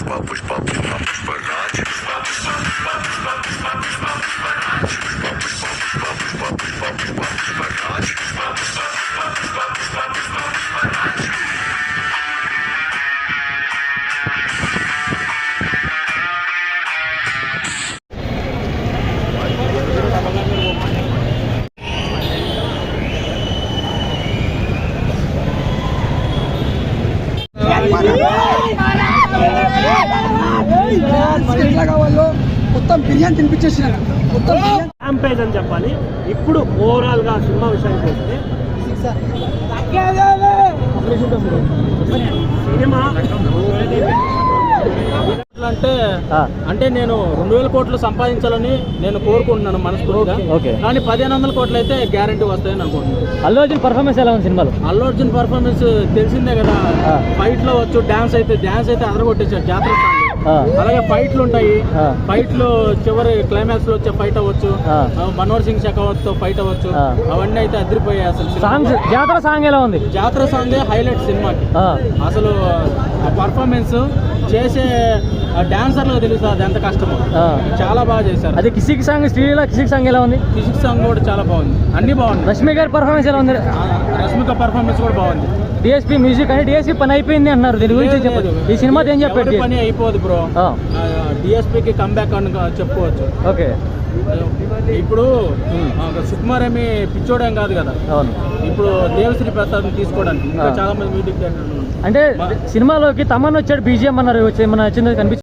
papos, papos, papos, papos, papos. మనకి ఎట్లా కావాలో మొత్తం బిర్యానీ తినిపించేసినారు మొత్తం ర్యాంపేజ్ అని చెప్పాలి ఇప్పుడు ఓవరాల్గా సినిమా విషయానికి వస్తే సినిమా అంటే అంటే నేను రెండు వేల కోట్లు సంపాదించాలని నేను కోరుకుంటున్నాను మనస్ఫూర్తిగా ఓకే. కానీ పదిహేను వందల కోట్లు అయితే గ్యారంటీ వస్తాయని అనుకుంటున్నాను అల్లు అర్జున్ పర్ఫార్మెన్స్ ఎలా ఉంది సినిమాలో అల్లు అర్జున్ పర్ఫార్మెన్స్ తెలిసిందే కదా. ఫైట్లో వచ్చు డాన్స్ అయితే డాన్స్ అయితే అదరగొట్టేశాడు జాతర. అలాగే ఫైట్లు ఉంటాయి. ఫైట్లు చివరి క్లైమాక్స్లో వచ్చే ఫైట్ అవ్వచ్చు. మనోహర్ సింగ్ షెకావత్తో ఫైట్ అవ్వచ్చు. అవన్నీ అయితే అదిరిపోయాయి అసలు. సాంగ్స్ జాతర సాంగ్ ఎలా ఉంది? జాతర సాంగ్ హైలైట్ సినిమాకి. అసలు ఆ పర్ఫార్మెన్స్ చేసే డాన్సర్లకు తెలుసు అది ఎంత కష్టమో. చాలా బాగా చేశారు. అది కిసిక్ సాంగ్ శ్రీలీల కిసిక్ సాంగ్ ఎలా ఉంది? ఫిజిక్స్ సాంగ్ కూడా చాలా బాగుంది. అన్ని బాగుంది రష్మి గారి పర్ఫార్మెన్స్ ఎలా ఉంది? రష్మిక పర్ఫార్మెన్స్ కూడా బాగుంది. డిఎస్పీ మ్యూజిక్ అని డిఎస్పీ పని అయిపోయింది అన్నారు దీని గురించి లేదు. ఈ సినిమాతో ఏం చెప్పారు పని అయిపోదు బ్రో. డిఎస్పీకి కంబ్యాక్ అని చెప్పుకోవచ్చు. ఓకే. ఇప్పుడు సుకుమార్ ఏమి పిచ్చోడేం కాదు కదా. అవును. ఇప్పుడు దేవశ్రీ ప్రసాద్ తీసుకోవడానికి ఇంకా. చాలా మంది మ్యూజిక్. అంటే సినిమాలోకి తమన్ వచ్చాడు బీజిఎం అన్నారు. వచ్చి మన చిన్న కనిపించింది